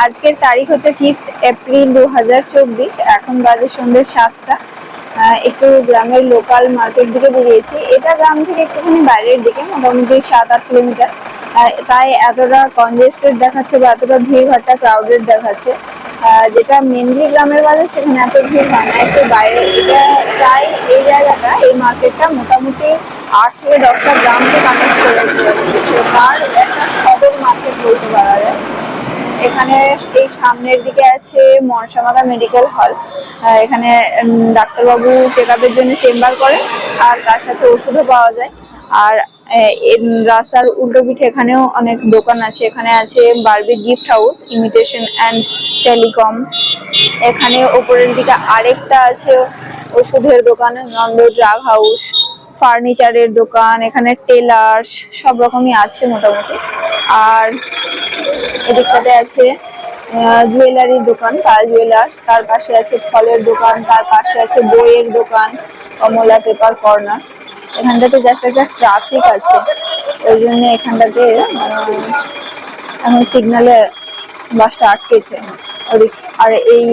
আজকের তারিখ হচ্ছে ফিফথ এপ্রিল দু হাজার চব্বিশ, এখন বাজে সন্ধ্যে সাতটা। একটু গ্রামের লোকাল মার্কেট দিকে বেরিয়েছি। এটা গ্রাম থেকে একটুখানি বাইরের দিকে, মোটামুটি সাত আট কিলোমিটার। তাই এতটা কনজেস্টেড দেখাচ্ছে বা এতটা ভিড় ভিড়ভাট্টা ক্রাউডেড দেখাচ্ছে। যেটা মেনলি গ্রামের বাজার, সেখানে এত ভিড় হয় না। একটু বাইরে, এটা প্রায় এই জায়গাটা, এই মার্কেটটা মোটামুটি আট থেকে দশটা গ্রামকে কানেক্ট করেছে। তো তার একটা সদর মার্কেট বলতে পারা যায় এখানে এই সামনের দিকে আছে মনসামাতা মেডিকেল হল। এখানে ডাক্তারবাবু চেক আপের জন্য চেম্বার করে, আর তার সাথে ওষুধও পাওয়া যায়। আর রাস্তার উল্টো পিঠে এখানেও অনেক দোকান আছে। এখানে আছে Barbie gift house imitation and telecom এখানে ওপরের দিকে আরেকটা আছে ওষুধের দোকান, নন্দ ড্রাগ হাউস ফার্নিচারের দোকান, এখানে টেলার্স সব রকমই আছে মোটামুটি। আর এদিকটাতে আছে জুয়েলারির দোকান পাল জুয়েলার্স। তার পাশে আছে ফলের দোকান, তার পাশে আছে বইয়ের দোকান, কমলা পেপার কর্নার। এখানটাতে জাস্ট একটা ট্রাফিক আছে। ওই জন্য এখানটাতে এখন সিগনালে বাসটা আটকেছে। ওদিক আর এই